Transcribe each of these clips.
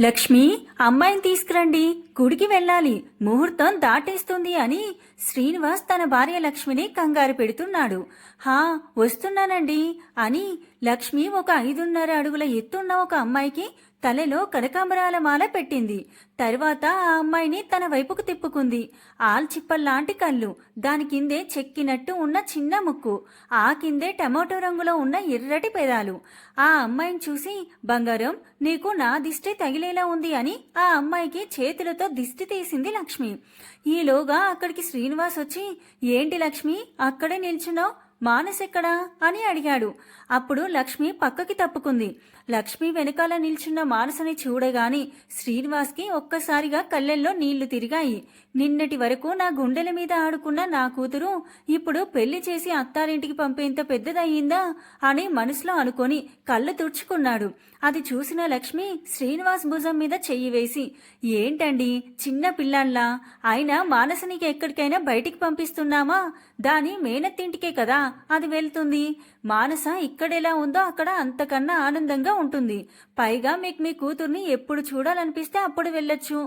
లక్ష్మి అమ్మాయిని తీసుకురండి. గుడికి వెళ్ళాలి. ముహూర్తం దాటేస్తుంది అని శ్రీనివాస్ తన భార్య లక్ష్మిని కంగారు పెడుతున్నాడు. హా వస్తున్నానండి అని లక్ష్మి ఒక ఐదున్నర అడుగుల ఎత్తున్న ఒక అమ్మాయికి తలలో కనకాంబరాల మాల పెట్టింది. తరువాత ఆ అమ్మాయిని తన వైపుకు తిప్పుకుంది. ఆల్చిప్పల్లాంటి కళ్ళు దాని కిందే చెక్కినట్టు ఉన్న చిన్న ముక్కు ఆ కిందే టమాటో రంగులో ఉన్న ఎర్రటి పెదాలు. ఆ అమ్మాయిని చూసి బంగారం నీకు నా దిష్టి తగిలేలా ఉంది అని ఆ అమ్మాయికి చేతులతో దిష్టి తీసింది లక్ష్మి. ఈలోగా అక్కడికి శ్రీనివాస్ వచ్చి ఏంటి లక్ష్మి అక్కడే నిల్చున్నావు? మానసెక్కడా? అని అడిగాడు. అప్పుడు లక్ష్మి పక్కకి తప్పుకుంది. లక్ష్మి వెనకాల నిల్చున్న మానసని చూడగాని శ్రీనివాస్కి ఒక్కసారిగా కళ్ళెల్లో నీళ్ళు తిరిగాయి. నిన్నటి వరకు నా గుండెల మీద ఆడుకున్న నా కూతురు ఇప్పుడు పెళ్ళి చేసి అత్తారింటికి పంపేంత పెద్దదయ్యిందా? అని మనసులో అనుకొని కళ్ళు తుడుచుకున్నాడు. అది చూసిన లక్ష్మి శ్రీనివాస్ భుజం మీద చెయ్యి వేసి ఏంటండి? చిన్న పిల్లల్లా అయినా మానసనికి ఎక్కడికైనా బయటికి పంపిస్తున్నామా? దాని మేనత్తింటికే కదా? అది వెళ్తుంది. మానస ఇక్కడెలా ఉందో అక్కడ అంతకన్నా ఆనందంగా ఉంటుంది. పైగా మీకు మీ కూతుర్ని ఎప్పుడు చూడాలనిపిస్తే అప్పుడు వెళ్ళొచ్చు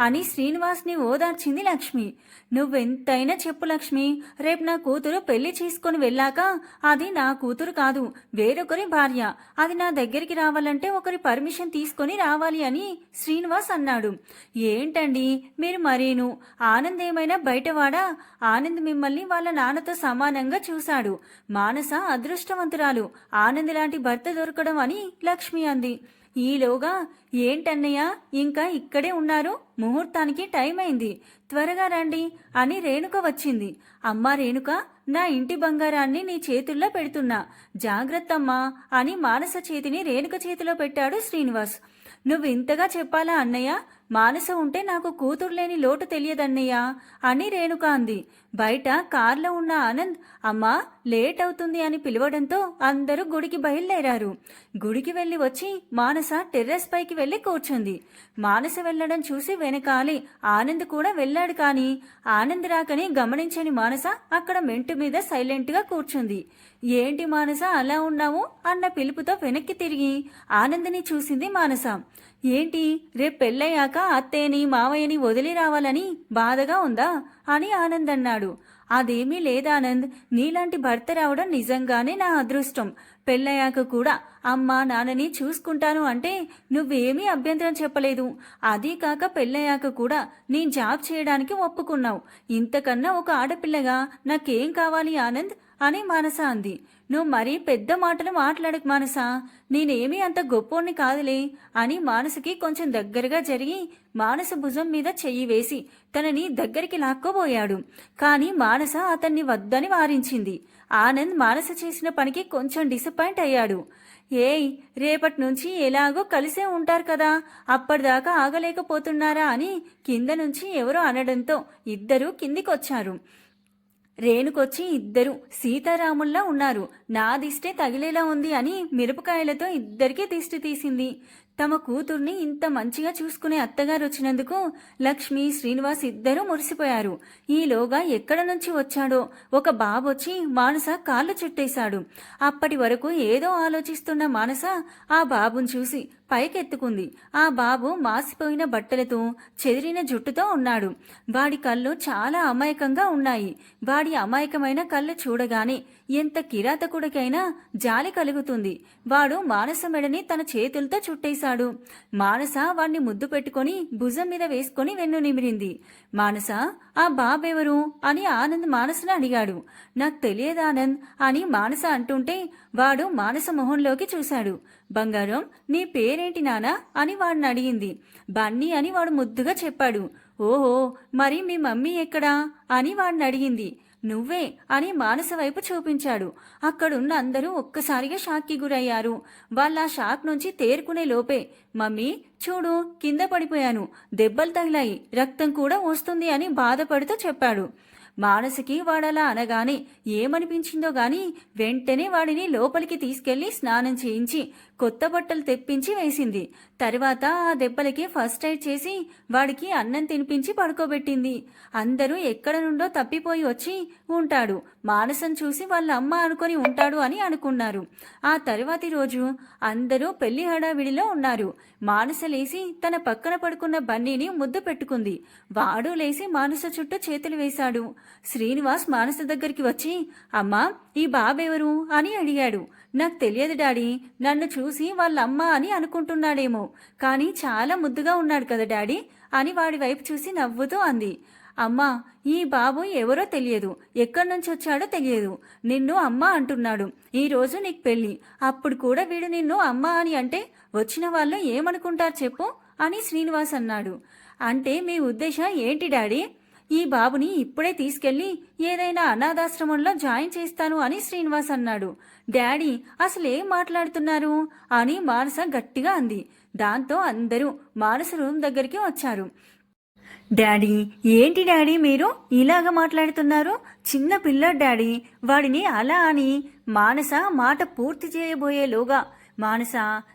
అని శ్రీనివాస్ని ఓదార్చింది లక్ష్మి. నువ్వెంతైనా చెప్పు లక్ష్మి రేపు నా కూతురు పెళ్ళి చేసుకొని వెళ్ళాక అది నా కూతురు కాదు వేరొకరి భార్య. అది నా దగ్గరికి రావాలంటే ఒకరి పర్మిషన్ తీసుకొని రావాలి అని శ్రీనివాస్ అన్నాడు. ఏంటండి మీరు మరీను? ఆనంద్ ఏమైనా బయటవాడా? ఆనంద్ మిమ్మల్ని వాళ్ళ నాన్నతో సమానంగా చూశాడు. మానస అదృష్టవంతురాలు. ఆనంద్ లాంటి భర్త దొరకడం అని లక్ష్మి అంది. ఈలోగా ఏంటన్నయ్య ఇంకా ఇక్కడే ఉన్నారు? ముహూర్తానికి టైం అయింది త్వరగా రండి అని రేణుక వచ్చింది. అమ్మా రేణుక నా ఇంటి బంగారాన్ని నీ చేతుల్లో పెడుతున్నా. జాగ్రత్తమ్మా అని మానస చేతిని రేణుక చేతిలో పెట్టాడు శ్రీనివాస్. నువ్వు ఇంతగా చెప్పాలా అన్నయ్య? మానస ఉంటే నాకు కూతురు లేని లోటు తెలియదన్నయ్య అని రేణుక అంది. బయట కార్లో ఉన్న ఆనంద్ అమ్మా లేట్ అవుతుంది అని పిలవడంతో అందరూ గుడికి బయలుదేరారు. గుడికి వెళ్ళి వచ్చి మానస టెర్రస్ పైకి వెళ్ళి కూర్చుంది. మానస వెళ్ళడం చూసి వెనకాలి ఆనంద్ కూడా వెళ్ళాడు కానీ ఆనంద్ రాకని గమనించని మానస అక్కడ మెంటు మీద సైలెంట్గా కూర్చుంది. ఏంటి మానస అలా ఉన్నావు? అన్న పిలుపుతో వెనక్కి తిరిగి ఆనందని చూసింది మానస. ఏంటి రేపు పెళ్ళయ్యాక అత్తయ్యని మావయ్యని వదిలి రావాలని బాధగా ఉందా? అని ఆనంద్ అన్నాడు. అదేమీ లేదానంద్ నీలాంటి భర్త రావడం నిజంగానే నా అదృష్టం. పెళ్ళయ్యాక కూడా అమ్మ నాన్నని చూసుకుంటాను అంటే నువ్వేమీ అభ్యంతరం చెప్పలేదు. అదీ కాక పెళ్ళయ్యాక కూడా నేను జాబ్ చేయడానికి ఒప్పుకున్నావు. ఇంతకన్నా ఒక ఆడపిల్లగా నాకేం కావాలి ఆనంద్? అని మానస అంది. నువ్వు మరీ పెద్ద మాటలు మాట్లాడకు మానస. నేనేమీ అంత గొప్పోణ్ణి కాదులే అని మానసకి కొంచెం దగ్గరగా జరిగి మానస భుజం మీద చెయ్యి వేసి తనని దగ్గరికి లాక్కోబోయాడు. కానీ మానస అతన్ని వద్దని వారించింది. ఆనంద్ మానస చేసిన పనికి కొంచెం డిసప్పాయింట్ అయ్యాడు. ఏయ్ రేపటి నుంచి ఎలాగో కలిసే ఉంటారు కదా. అప్పటిదాకా ఆగలేకపోతున్నారా అని కింద నుంచి ఎవరో అనడంతో ఇద్దరూ కిందికొచ్చారు. రేణుకొచ్చి ఇద్దరు సీతారాముల్లా ఉన్నారు. నా దిష్టే తగిలేలా ఉంది అని మిరపకాయలతో ఇద్దరికీ దిష్టి తీసింది. తమ కూతుర్ని ఇంత మంచిగా చూసుకునే అత్తగారు వచ్చినందుకు లక్ష్మి శ్రీనివాస్ ఇద్దరూ మురిసిపోయారు. ఈలోగా ఎక్కడ నుంచి వచ్చాడో ఒక బాబు వచ్చి మానస కాళ్ళు చుట్టేశాడు. అప్పటి వరకు ఏదో ఆలోచిస్తున్న మానస ఆ బాబుని చూసి పైకెత్తుకుంది. ఆ బాబు మాసిపోయిన బట్టలతో చెదిరిన జుట్టుతో ఉన్నాడు. వాడి కళ్ళు చాలా అమాయకంగా ఉన్నాయి. వాడి అమాయకమైన కళ్ళు చూడగానే ఎంత కిరాతకుడికైనా జాలి కలుగుతుంది. వాడు మానస మెడని తన చేతులతో చుట్టేశాడు. మానస వాణ్ణి ముద్దు పెట్టుకొని భుజం మీద వేసుకొని వెన్ను నిమిరింది. మానస ఆ బాబెవరు? అని ఆనంద్ మానసను అడిగాడు. నాకు తెలియదు ఆనంద్ అని మానస అంటుంటే వాడు మానస మొహంలోకి చూశాడు. బంగారం నీ పేరేంటి నానా? అని వాడిని అడిగింది. బన్నీ అని వాడు ముద్దుగా చెప్పాడు. ఓహో మరి మీ మమ్మీ ఎక్కడా? అని వాడిని అడిగింది. నువ్వే అని మానస వైపు చూపించాడు. అక్కడున్న అందరూ ఒక్కసారిగా షాక్కి గురయ్యారు. వాళ్ళ ఆ షాక్ నుంచి తేరుకునే లోపే మమ్మీ చూడు కింద పడిపోయాను. దెబ్బలు తగిలాయి. రక్తం కూడా వస్తుంది అని బాధపడుతూ చెప్పాడు. మానసికి వాడలా అనగానే ఏమనిపించిందో గాని వెంటనే వాడిని లోపలికి తీసుకెళ్ళి స్నానం చేయించి కొత్త బట్టలు తెప్పించి వేసింది. తర్వాత ఆ దెబ్బలకి ఫస్ట్ ఎయిడ్ చేసి వాడికి అన్నం తినిపించి పడుకోబెట్టింది. అందరూ ఎక్కడ నుండో తప్పిపోయి వచ్చి ఉంటాడు. మానసం చూసి వాళ్ళ అమ్మ అనుకొని ఉంటాడు అని అనుకున్నారు. ఆ తర్వాతి రోజు అందరూ పెళ్ళి హడావిడిలో ఉన్నారు. మానస లేసి తన పక్కన పడుకున్న బన్నీని ముద్దు పెట్టుకుంది. వాడు లేసి మానస చుట్టూ చేతులు వేశాడు. శ్రీనివాస్ మానస దగ్గరికి వచ్చి అమ్మా ఈ బాబెవరు? అని అడిగాడు. నాకు తెలియదు డాడీ నన్ను చూసి వాళ్ళ అమ్మ అని అనుకుంటున్నాడేమో. కానీ చాలా ముద్దుగా ఉన్నాడు కదా డాడీ అని వాడి వైపు చూసి నవ్వుతూ అంది. అమ్మా ఈ బాబు ఎవరో తెలియదు ఎక్కడి నుంచి వచ్చాడో తెలియదు. నిన్ను అమ్మ అంటున్నాడు ఈరోజు నీకు పెళ్ళి అప్పుడు కూడా వీడు నిన్ను అమ్మ అని అంటే వచ్చిన వాళ్ళు ఏమనుకుంటారు చెప్పు అని శ్రీనివాస్ అన్నాడు. అంటే మీ ఉద్దేశం ఏంటి డాడీ? ఈ బాబుని ఇప్పుడే తీసుకెళ్ళి ఏదైనా అనాథాశ్రమంలో జాయిన్ చేస్తాను అని శ్రీనివాస్ అన్నాడు. డాడీ అసలేం మాట్లాడుతున్నారు? అని మానస గట్టిగా అంది. దాంతో అందరూ మానస రూమ్ దగ్గరికి వచ్చారు. డాడీ ఏంటి డాడీ మీరు ఇలాగ మాట్లాడుతున్నారు? చిన్న పిల్ల డాడీ వాడిని అలా అని మానస మాట పూర్తి చేయబోయేలోగా మానస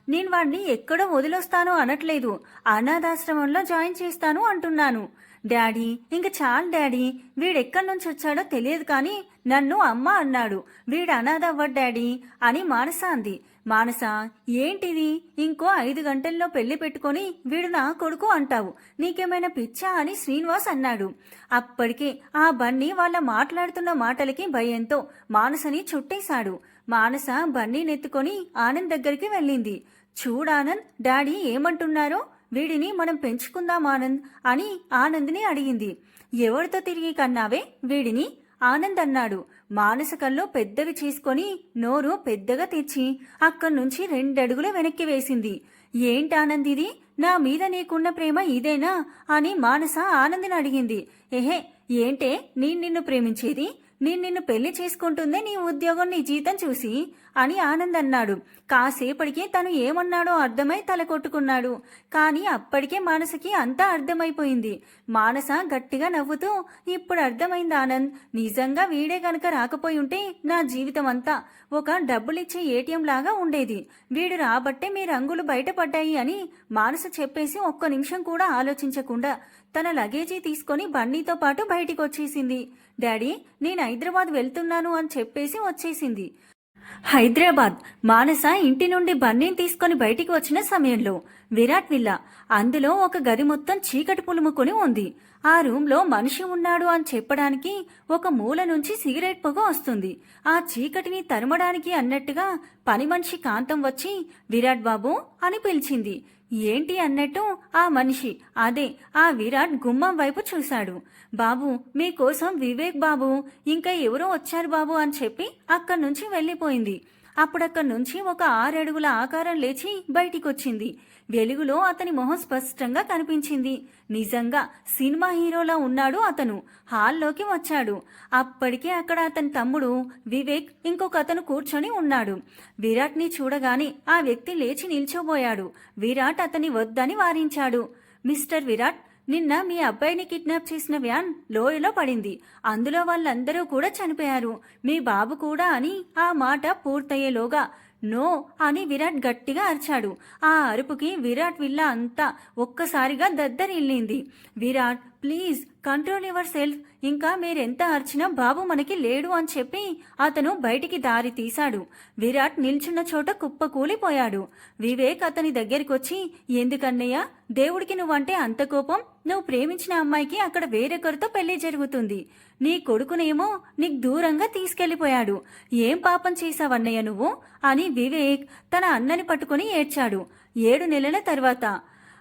నేను వాడిని ఎక్కడో వదిలొస్తాను అనట్లేదు. అనాథాశ్రమంలో జాయిన్ చేస్తాను అంటున్నాను. డాడీ ఇంక చాలు డాడీ. వీడెక్కడి నుంచి వచ్చాడో తెలియదు కానీ నన్ను అమ్మ అన్నాడు. వీడు అనాథ అవ్వడు డాడీ అని మానస అంది మానస ఏంటిది? ఇంకో ఐదు గంటల్లో పెళ్ళి పెట్టుకొని వీడు నా కొడుకు అంటావు. నీకేమైనా పిచ్చా అని శ్రీనివాస్ అన్నాడు. అప్పటికే ఆ బన్నీ వాళ్ళ మాట్లాడుతున్న మాటలకి భయంతో మానసని చుట్టేశాడు. మానస బన్నీనెత్తుకొని ఆనంద్ దగ్గరికి వెళ్ళింది. చూడానంద్ డాడీ ఏమంటున్నారో? వీడిని మనం పెంచుకుందాం ఆనంద్ అని ఆనంద్ని అడిగింది. ఎవరితో తిరిగి కన్నావే? వీడిని ఆనంద్ అన్నాడు. మానసికల్లో పెద్దవి చేసుకొని నోరు పెద్దగా తెచ్చి అక్కడి నుంచి రెండడుగులు వెనక్కి వేసింది. ఏంటి ఇది? నా మీద నీకున్న ప్రేమ ఇదేనా? అని మానస ఆనందిని అడిగింది. ఎహే ఏంటే? నేను నిన్ను ప్రేమించేది? నేను నిన్ను పెళ్ళి చేసుకుంటుందే నీ ఉద్యోగం నీ జీతం చూసి? అని ఆనంద్ అన్నాడు. కాసేపటికి తను ఏమన్నాడో అర్థమై తల కొట్టుకున్నాడు. కానీ అప్పటికే మానసకి అంతా అర్థమైపోయింది. మానస గట్టిగా నవ్వుతూ ఇప్పుడు అర్థమైంది ఆనంద్. నిజంగా వీడే గనక రాకపోయి ఉంటే నా జీవితం అంతా ఒక డబ్బులిచ్చే ఏటీఎం లాగా ఉండేది. వీడు రాబట్టే మీ రంగులు బయటపడ్డాయి అని మానస చెప్పేసి ఒక్క నిమిషం కూడా ఆలోచించకుండా తన లగేజీ తీసుకొని బన్నీతో పాటు బయటికి వచ్చేసింది డాడీ నేను హైదరాబాద్ వెళ్తున్నాను అని చెప్పేసి వచ్చేసింది. హైదరాబాద్ మానస ఇంటి నుండి బన్నీని తీసుకొని బయటికి వచ్చిన సమయంలో విరాట్ విల్లా అందులో ఒక గది మొత్తం చీకటి పులుముకొని ఉంది. ఆ రూమ్లో మనిషి ఉన్నాడు అని చెప్పడానికి ఒక మూల నుంచి సిగరెట్ పొగ వస్తుంది. ఆ చీకటిని తరమడానికి అన్నట్టుగా పని మనిషి కాంతం వచ్చి విరాట్ బాబు అని పిలిచింది. ఏంటి అన్నట్టు ఆ మనిషి అదే ఆ విరాట్ గుమ్మం వైపు చూశాడు. బాబు మీకోసం వివేక్ బాబు ఇంకా ఎవరో వచ్చారు బాబు అని చెప్పి అక్కడి నుంచి వెళ్ళిపోయింది. అప్పుడక్కడి నుంచి ఒక ఆరడుగుల ఆకారం లేచి బయటికొచ్చింది. వెలుగులో అతని మొహం స్పష్టంగా కనిపించింది. నిజంగా సినిమా హీరోలా ఉన్నాడు అతను. హాల్లోకి వచ్చాడు. అప్పటికే అక్కడ అతని తమ్ముడు వివేక్ ఇంకొక అతను కూర్చొని ఉన్నాడు. విరాట్ని చూడగానే ఆ వ్యక్తి లేచి నిల్చోబోయాడు. విరాట్ అతని వద్దని వారించాడు. మిస్టర్ విరాట్ నిన్న మీ అబ్బాయిని కిడ్నాప్ చేసిన వ్యాన్ లోయలో పడింది. అందులో వాళ్ళందరూ కూడా చనిపోయారు. మీ బాబు కూడా అని ఆ మాట పూర్తయ్యేలోగా నో అని విరాట్ గట్టిగా అరిచాడు. ఆ అరుపుకి విరాట్ విల్లా అంతా ఒక్కసారిగా దద్దరిల్లింది. Virat please control yourself. ఇంకా మీరెంత అర్చినా బాబు మనకి లేడు అని చెప్పి అతను బయటికి దారి తీశాడు. విరాట్ నిల్చున్న చోట కుప్పకూలిపోయాడు వివేక్ అతని దగ్గరికొచ్చి ఎందుకన్నయ్య దేవుడికి నువ్వంటే అంత కోపం? నువ్వు ప్రేమించిన అమ్మాయికి అక్కడ వేరొకరితో పెళ్ళి జరుగుతుంది. నీ కొడుకునేమో నీకు దూరంగా తీసుకెళ్ళిపోయాడు ఏం పాపం చేశావన్నయ్య నువ్వు? అని వివేక్ తన అన్నని పట్టుకుని ఏడ్చాడు. ఏడు నెలల తర్వాత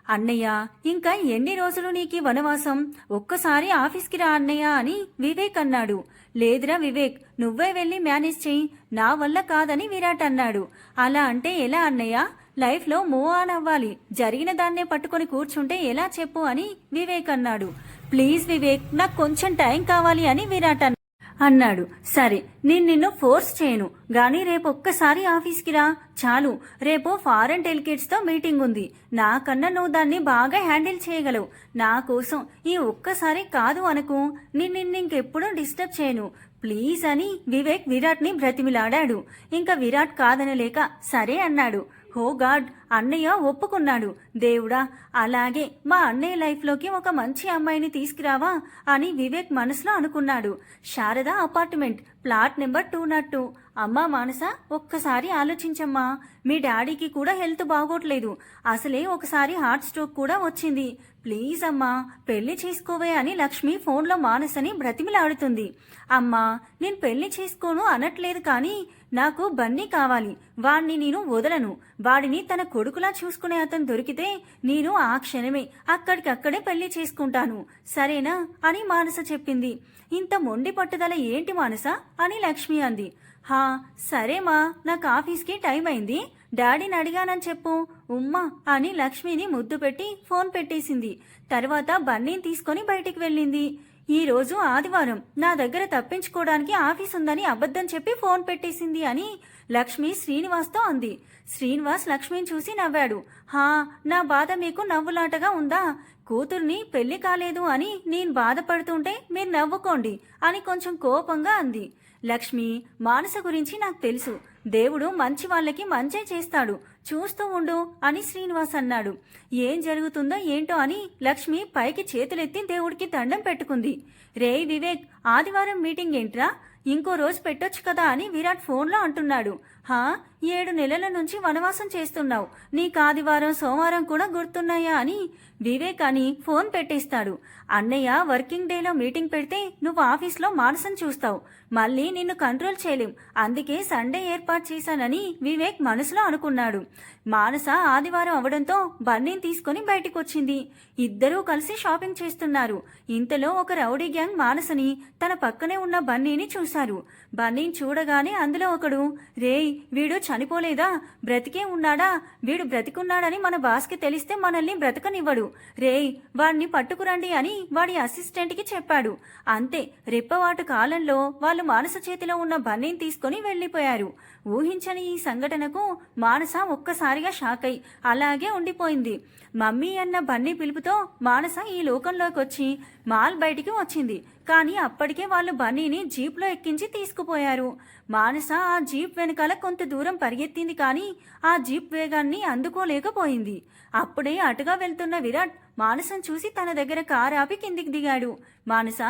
అన్నయ్య ఇంకా ఎన్ని రోజులు నీకి వనవాసం? ఒక్కసారి ఆఫీస్కి రా అన్నయ్య అని వివేక్ అన్నాడు. లేదురా వివేక్ నువ్వే వెళ్ళి మేనేజ్ చేయి నా వల్ల కాదని విరాట్ అన్నాడు. అలా అంటే ఎలా అన్నయ్య? లైఫ్లో మూవ్ ఆన్ అవ్వాలి. జరిగిన దాన్నే పట్టుకొని కూర్చుంటే ఎలా చెప్పు అని వివేక్ అన్నాడు. ప్లీజ్ వివేక్ నాకు కొంచెం టైం కావాలి అని విరాట్ అన్నాడు అన్నాడు. సరే నేను నిన్ను ఫోర్స్ చేయను. గానీ రేపు ఒక్కసారి ఆఫీస్కి రా. చాలు రేపు ఫారెన్ డెలిగేట్స్తో మీటింగ్ ఉంది. నాకన్నా నువ్వు దాన్ని బాగా హ్యాండిల్ చేయగలవు. నా కోసం ఈ ఒక్కసారి కాదు అనుకు. నేను నిన్ను ఇంకెప్పుడూ డిస్టర్బ్ చేయను. ప్లీజ్ అని వివేక్ విరాట్ని బ్రతిమిలాడాడు. ఇంకా విరాట్ కాదనలేక సరే అన్నాడు. హో గాడ్ అన్నయ్య ఒప్పుకున్నాడు. దేవుడా అలాగే మా అన్నయ్య లైఫ్లోకి ఒక మంచి అమ్మాయిని తీసుకురావా అని వివేక్ మనసులో అనుకున్నాడు. Sharada apartment flat number two not two. అమ్మా మానస ఒక్కసారి ఆలోచించమ్మా. మీ డాడీకి కూడా హెల్త్ బాగోట్లేదు. అసలే ఒకసారి హార్ట్ స్ట్రోక్ కూడా వచ్చింది. ప్లీజ్ అమ్మా పెళ్ళి చేసుకోవే అని లక్ష్మి ఫోన్లో మానసని బ్రతిమిలాడుతుంది. అమ్మా నేను పెళ్ళి చేసుకోను అనట్లేదు కానీ నాకు బన్నీ కావాలి. వాణ్ణి నేను వదలను. వాడిని తన కొడుకులా చూసుకునే అతను దొరికితే నేను ఆ క్షణమే అక్కడికక్కడే పెళ్ళి చేసుకుంటాను. సరేనా? అని మానస చెప్పింది. ఇంత మొండి పట్టుదల ఏంటి మానస? అని లక్ష్మి అంది. హా సరేమా నాకు ఆఫీస్కి టైం అయింది. డాడీని అడిగానని చెప్పు. ఉమ్మా అని లక్ష్మిని ముద్దు పెట్టి ఫోన్ పెట్టేసింది. తర్వాత బన్నీని తీసుకొని బయటికి వెళ్ళింది. ఈ రోజు ఆదివారం నా దగ్గర తప్పించుకోవడానికి ఆఫీస్ ఉందని అబద్ధం చెప్పి ఫోన్ పెట్టేసింది అని లక్ష్మి శ్రీనివాస్తో అంది. శ్రీనివాస్ లక్ష్మిని చూసి నవ్వాడు. హా నా బాధ మీకు నవ్వులాటగా ఉందా? కూతుర్ని పెళ్ళి కాలేదు అని నేను బాధపడుతుంటే మీరు నవ్వుకోండి అని కొంచెం కోపంగా అంది. లక్ష్మి మానస గురించి నాకు తెలుసు. దేవుడు మంచి వాళ్ళకి మంచే చేస్తాడు. చూస్తూ ఉండు అని శ్రీనివాస్ అన్నాడు. ఏం జరుగుతుందో ఏంటో అని లక్ష్మి పైకి చేతులెత్తి దేవుడికి దండం పెట్టుకుంది. రే వివేక్ ఆదివారం మీటింగ్ ఏంట్రా? ఇంకో రోజు పెట్టొచ్చు కదా అని విరాట్ ఫోన్లో అంటున్నాడు. హా? ఏడు నెలల నుంచి వనవాసం చేస్తున్నావు. నీకు ఆదివారం సోమవారం కూడా గుర్తున్నాయా అని వివేక్ అని ఫోన్ పెట్టేస్తాడు. అన్నయ్య వర్కింగ్ డేలో మీటింగ్ పెడితే నువ్వు ఆఫీస్లో మానసం చూస్తావు. మళ్ళీ నిన్ను కంట్రోల్ చేయలేం. అందుకే సండే ఏర్పాటు చేశానని వివేక్ మనసులో అనుకున్నాడు. మానస ఆదివారం అవడంతో బన్నీని తీసుకుని బయటికి వచ్చింది ఇద్దరూ కలిసి షాపింగ్ చేస్తున్నారు. ఇంతలో ఒక రౌడీ గ్యాంగ్ మానసని తన పక్కనే ఉన్న బన్నీని చూశారు. బన్నీని చూడగానే అందులో ఒకడు రేయ్ వీడు చనిపోలేదా? బ్రతికే ఉన్నాడా? వీడు బ్రతికున్నాడని మన బాస్కి తెలిస్తే మనల్ని బ్రతకనివ్వడు. రేయ్ వాడిని పట్టుకురండి అని వాడి అసిస్టెంట్కి చెప్పాడు. అంతే రెప్పవాటు కాలంలో వాళ్ళు మానస చేతిలో ఉన్న బన్నీని తీసుకుని వెళ్ళిపోయారు. ఊహించని ఈ సంఘటనకు మానస ఒక్కసారిగా షాక్ అయి అలాగే ఉండిపోయింది. మమ్మీ అన్న బన్నీ పిలుపుతో మానస ఈ లోకంలోకి వచ్చి మాల్ బయటికి వచ్చింది. కానీ అప్పటికే వాళ్ళు బన్నీని జీప్లో ఎక్కించి తీసుకుపోయారు. మానస ఆ జీప్ వెనకాల కొంత దూరం పరిగెత్తింది కానీ ఆ జీప్ వేగాన్ని అందుకోలేకపోయింది. అప్పుడే అటుగా వెళ్తున్న విరాట్ మానసం చూసి తన దగ్గర కారు ఆపి కిందికి దిగాడు. మానస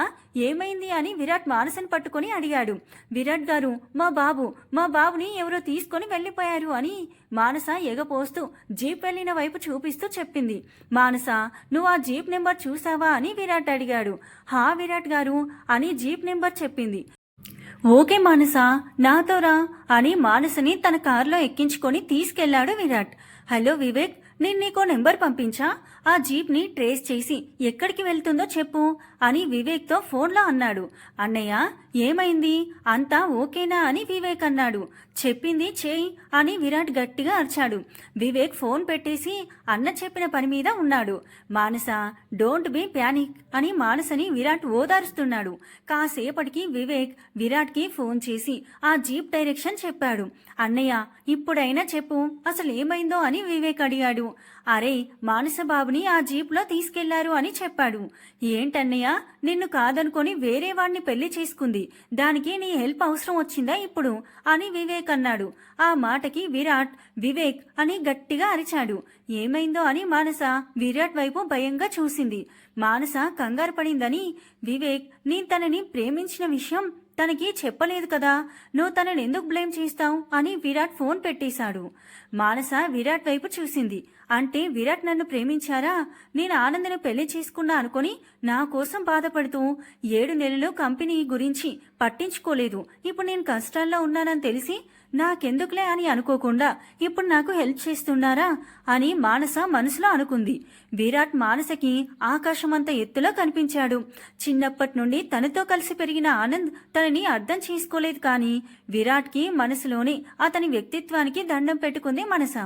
ఏమైంది అని విరాట్ మానసను పట్టుకొని అడిగాడు. విరాట్ గారు మా బాబు మా బాబుని ఎవరో తీసుకొని వెళ్ళిపోయారు అని మానస ఎగపోస్తూ జీప్ వెళ్ళిన వైపు చూపిస్తూ చెప్పింది. మానస నువ్వు ఆ జీప్ నెంబర్ చూసావా అని విరాట్ అడిగాడు. హా విరాట్ గారు అని జీప్ నెంబర్ చెప్పింది. ఓకే మానస నాతో రా అని మానసని తన కారులో ఎక్కించుకొని తీసుకెళ్ళాడు విరాట్. హలో వివేక్ నేను నీకో నెంబర్ పంపించా? ఆ జీప్ని ట్రేస్ చేసి ఎక్కడికి వెళ్తుందో చెప్పు అని వివేక్తో ఫోన్లో అన్నాడు. అన్నయ్య ఏమైంది? అంతా ఓకేనా అని వివేక్ అన్నాడు. చెప్పింది చేయి అని విరాట్ గట్టిగా అరిచాడు. వివేక్ ఫోన్ పెట్టేసి అన్న చెప్పిన పని మీద ఉన్నాడు. మానస డోంట్ బీ ప్యానిక్ అని మానసని విరాట్ ఓదారుస్తున్నాడు. కాసేపటికి వివేక్ విరాట్కి ఫోన్ చేసి ఆ జీప్ డైరెక్షన్ చెప్పాడు. అన్నయ్య ఇప్పుడైనా చెప్పు అసలు ఏమైందో అని వివేక్ అడిగాడు. అరే మానస బాబుని ఆ జీప్లో తీసుకెళ్ళారు అని చెప్పాడు. ఏంటన్నయ్య నిన్ను కాదనుకొని వేరే వాణ్ణి పెళ్ళి చేసుకుంది. దానికి నీ హెల్ప్ అవసరం వచ్చిందా ఇప్పుడు? అని వివేక్ అన్నాడు. ఆ మాటకి విరాట్ వివేక్ అని గట్టిగా అరిచాడు. ఏమైందో అని మానస విరాట్ వైపు భయంగా చూసింది. మానస కంగారు పడిందని వివేక్ నీ తనని ప్రేమించిన విషయం తనకి చెప్పలేదు కదా. నువ్వు తనని ఎందుకు బ్లేమ్ చేస్తావు? అని విరాట్ ఫోన్ పెట్టేశాడు. మానస విరాట్ వైపు చూసింది. అంటే విరాట్ నన్ను ప్రేమించారా? నేను ఆనందను పెళ్ళి చేసుకున్నా అనుకొని నా కోసం బాధపడుతూ ఏడు నెలలు కంపెనీ గురించి పట్టించుకోలేదు. ఇప్పుడు నేను కష్టాల్లో ఉన్నానని తెలిసి నాకెందుకులే అని అనుకోకుండా ఇప్పుడు నాకు హెల్ప్ చేస్తున్నారా అని మానస మనసులో అనుకుంది. విరాట్ మానసకి ఆకాశమంత ఎత్తులో కనిపించాడు. చిన్నప్పటి నుండి తనతో కలిసి పెరిగిన ఆనంద్ తనని అర్థం చేసుకోలేదు కానీ విరాట్కి మనసులోనే అతని వ్యక్తిత్వానికి దండం పెట్టుకుంది మనస.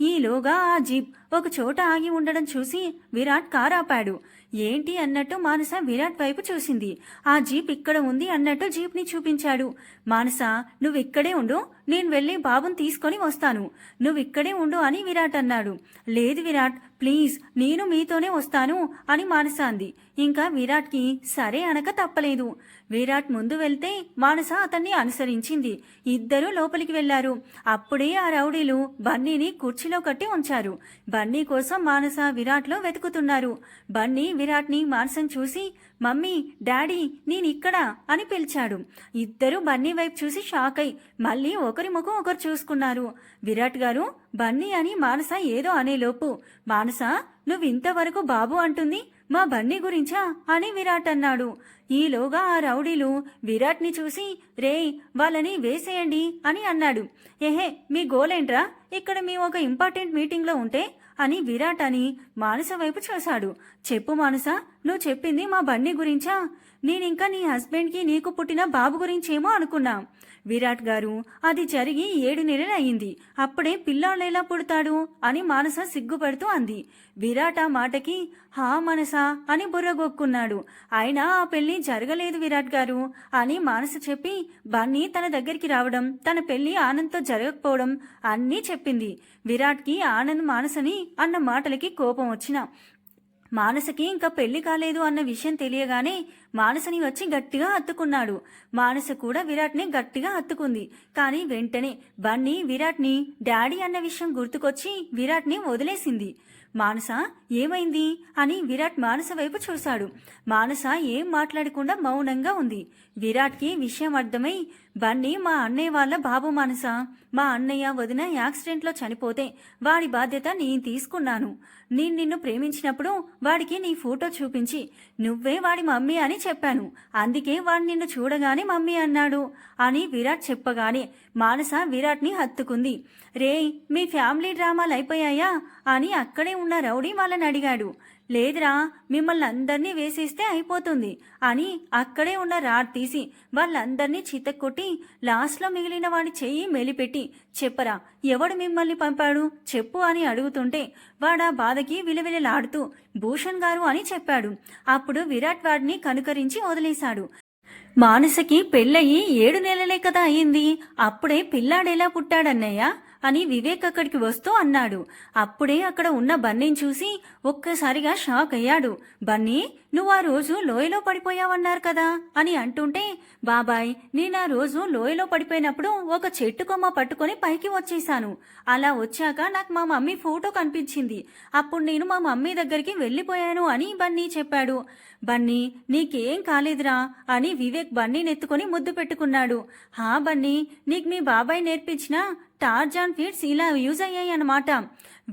ఈలోగా ఆ జీప్ ఒక చోట ఆగి ఉండడం చూసి విరాట్ కారాపాడు. ఏంటి అన్నట్టు మానస విరాట్ వైపు చూసింది. ఆ జీప్ ఇక్కడ ఉంది అన్నట్టు జీప్ని చూపించాడు. మానస నువ్విక్కడే ఉండు నేను వెళ్ళి బాబుని తీసుకొని వస్తాను. నువ్విక్కడే ఉండు అని విరాట్ అన్నాడు. లేదు విరాట్ ప్లీజ్ నేను మీతోనే వస్తాను అని మానస అంది. ఇంకా విరాట్కి సరే అనక తప్పలేదు. విరాట్ ముందు వెళ్తే మానస అతన్ని అనుసరించింది. ఇద్దరూ లోపలికి వెళ్ళారు అప్పుడే ఆ రౌడీలు బన్నీని కుర్చీలో కట్టి ఉంచారు. బన్నీ కోసం మానస విరాట్లో వెతుకుతున్నారు. బన్నీ విరాట్ని మానసం చూసి మమ్మీ డాడీ నేనిక్కడా అని పిలిచాడు. ఇద్దరు బన్నీ వైపు చూసి షాక్ అయి మళ్ళీ ఒకరి ముఖం ఒకరు చూసుకున్నారు. విరాట్ గారు బన్నీ అని మానస ఏదో అనేలోపు. మానస నువ్వు ఇంతవరకు బాబు అంటుంది? మా బన్నీ గురించా? అని విరాట్ అన్నాడు. ఈలోగా ఆ రౌడీలు విరాట్ని చూసి రే వాళ్ళని వేసేయండి అని అన్నాడు. ఏహే మీ గోలేంట్రా? ఇక్కడ మీ ఒక ఇంపార్టెంట్ మీటింగ్లో ఉంటే? అని విరాట్ అని మానస వైపు చూశాడు. చెప్పు మానస నువ్వు చెప్పింది మా బన్నీ గురించా? నేనింకా నీ హస్బెండ్కి నీకు పుట్టిన బాబు గురించేమో అనుకున్నా. విరాట్ గారు అది జరిగి ఏడు నెలలు అయింది అప్పుడే పిల్లాళ్ళు ఎలా పుడతాడు అని మానస సిగ్గుపడుతూ అంది. విరాట్ ఆ మాటకి హా మనస అని బుర్రగొక్కున్నాడు అయినా ఆ పెళ్ళి జరగలేదు విరాట్ గారు అని మానస చెప్పి బన్నీ తన దగ్గరికి రావడం తన పెళ్ళి ఆనంద్తో జరగకపోవడం అన్నీ చెప్పింది. విరాట్కి ఆనంద్ మానసని అన్న మాటలకి కోపం వచ్చిన మానసకి ఇంకా పెళ్ళి కాలేదు అన్న విషయం తెలియగానే మానసని వచ్చి గట్టిగా హత్తుకున్నాడు. మానస కూడా విరాట్ని గట్టిగా హత్తుకుంది. కానీ వెంటనే బన్నీ విరాట్ని డాడీ అన్న విషయం గుర్తుకొచ్చి విరాట్ని వదిలేసింది. మానస ఏమైంది? అని విరాట్ మానస వైపు చూశాడు. మానస ఏం మాట్లాడకుండా మౌనంగా ఉంది. విరాట్కి విషయం అర్థమై బన్నీ మా అన్నయ్య వాళ్ళ బాబు మనసా. మా అన్నయ్య వదిన యాక్సిడెంట్లో చనిపోతే వాడి బాధ్యత నేను తీసుకున్నాను. నేను నిన్ను ప్రేమించినప్పుడు వాడికి నీ ఫోటో చూపించి నువ్వే వాడి మమ్మీ అని చెప్పాను. అందుకే వాడు నిన్ను చూడగానే మమ్మీ అన్నాడు అని విరాట్ చెప్పగానే మానస విరాట్ని హత్తుకుంది. రే మీ ఫ్యామిలీ డ్రామాలు అయిపోయాయా? అని అక్కడే ఉన్న రౌడీ వాళ్ళని అడిగాడు. లేదురా మిమ్మల్ని అందరినీ వేసేస్తే అయిపోతుంది అని అక్కడే ఉన్న రాడ్ తీసి వాళ్ళందరినీ చితక్కొట్టి లాస్ట్లో మిగిలిన వాడి చెయ్యి మెలిపెట్టి చెప్పరా ఎవడు మిమ్మల్ని పంపాడు? చెప్పు అని అడుగుతుంటే వాడా బాధకి విలవిలలాడుతూ భూషణ్ గారు అని చెప్పాడు. అప్పుడు విరాట్ వాడిని కనుకరించి వదిలేశాడు. మానసకి పెళ్ళయి ఏడు నెలలే కదా అయింది. అప్పుడే పిల్లాడెలా పుట్టాడన్నయ్య. అని వివేక్ అక్కడికి వస్తూ అన్నాడు. అప్పుడే అక్కడ ఉన్న బన్నీని చూసి ఒక్కసారిగా షాక్ అయ్యాడు. బన్నీ నువ్వు ఆ రోజు లోయలో పడిపోయావన్నారు కదా అని అంటుంటే బాబాయ్ నేను ఆ రోజు లోయలో పడిపోయినప్పుడు ఒక చెట్టు కొమ్మ పట్టుకొని పైకి వచ్చేసాను అలా వచ్చాక నాకు మా మమ్మీ ఫోటో కనిపించింది. అప్పుడు నేను మా మమ్మీ దగ్గరికి వెళ్ళిపోయాను అని బన్నీ చెప్పాడు. బన్నీ నీకేం కాలేదురా అని వివేక్ బన్నీని ఎత్తుకొని ముద్దు పెట్టుకున్నాడు. హా బన్నీ నీకు మీ బాబాయ్ నేర్పించిన టార్జాన్ ఫీడ్స్ ఇలా యూజ్ అయ్యాయి అన్నమాట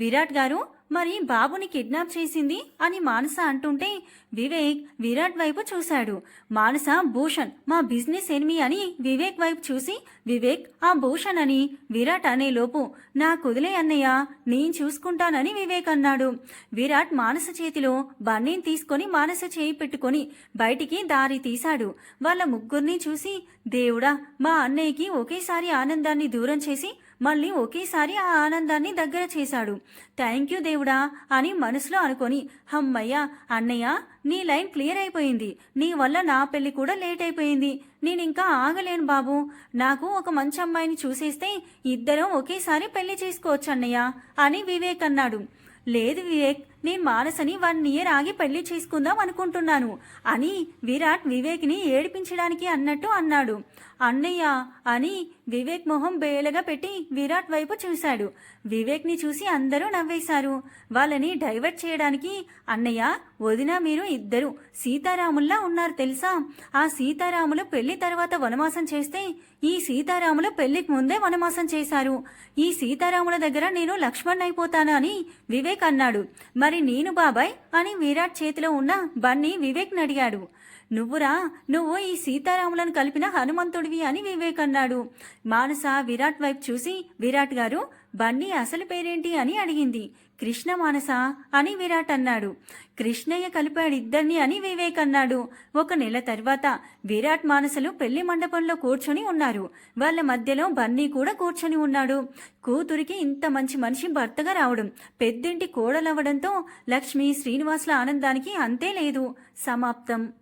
విరాట్ గారు మరి బాబుని కిడ్నాప్ చేసింది అని మానస అంటుంటే వివేక్ విరాట్ వైపు చూశాడు. మానస భూషణ్ మా బిజినెస్ ఎనిమి అని వివేక్ వైపు చూసి వివేక్ ఆ భూషణ్ అని విరాట్ అనే లోపు నా కుదిలే అన్నయ్య నేను చూసుకుంటానని వివేక్ అన్నాడు. విరాట్ మానస చేతిలో బన్నీని తీసుకొని మానస చేయి పెట్టుకొని బయటికి దారి తీశాడు. వాళ్ళ ముగ్గురిని చూసి దేవుడా మా అన్నయ్యకి ఒకేసారి ఆనందాన్ని దూరం చేసి మళ్ళీ ఒకేసారి ఆ ఆనందాన్ని దగ్గర చేశాడు. థ్యాంక్ యూ దేవుడా అని మనసులో అనుకొని హమ్మయ్య అన్నయ్య నీ లైన్ క్లియర్ అయిపోయింది. నీ వల్ల నా పెళ్ళి కూడా లేట్ అయిపోయింది. నేనింకా ఆగలేను బాబు. నాకు ఒక మంచి అమ్మాయిని చూసేస్తే ఇద్దరం ఒకేసారి పెళ్ళి చేసుకోవచ్చు అన్నయ్య అని వివేక్ అన్నాడు. లేదు వివేక్ నేను మానసని వన్ ఇయర్ ఆగి పెళ్ళి చేసుకుందాం అనుకుంటున్నాను అని విరాట్ వివేక్ని ఏడిపించడానికి అన్నట్టు అన్నాడు. అన్నయ్య అని వివేక్ మొహం బేలగా పెట్టి విరాట్ వైపు చూశాడు. వివేక్ని చూసి అందరూ నవ్వేశారు. వాళ్ళని డైవర్ట్ చేయడానికి అన్నయ్య వదిన మీరు ఇద్దరు సీతారాముల్లా ఉన్నారు తెలుసా? ఆ సీతారాములు పెళ్ళి తర్వాత వనమాసం చేస్తే ఈ సీతారాములు పెళ్ళికి ముందే వనవాసం చేశారు. ఈ సీతారాముల దగ్గర నేను లక్ష్మణ్ అయిపోతాను అని వివేక్ అన్నాడు. మరి నేను బాబాయ్ అని విరాట్ చేతిలో ఉన్న బన్నీ వివేక్ని అడిగాడు. నువ్వురా నువ్వు ఈ సీతారాములను కలిపిన హనుమంతుడివి అని వివేక్ అన్నాడు. మానస విరాట్ వైపు చూసి విరాట్ గారు బన్నీ అసలు పేరేంటి అని అడిగింది. కృష్ణ మానస అని విరాట్ అన్నాడు. కృష్ణయ్య కలిపాడు ఇద్దరిని అని వివేక్ అన్నాడు. ఒక నెల తర్వాత విరాట్ మానసలు పెళ్ళి మండపంలో కూర్చొని ఉన్నారు. వాళ్ళ మధ్యలో బన్నీ కూడా కూర్చొని ఉన్నాడు. కూతురికి ఇంత మంచి మనిషి భర్తగా రావడం పెద్దింటి కోడలవ్వడంతో లక్ష్మి శ్రీనివాసుల ఆనందానికి అంతే లేదు. సమాప్తం.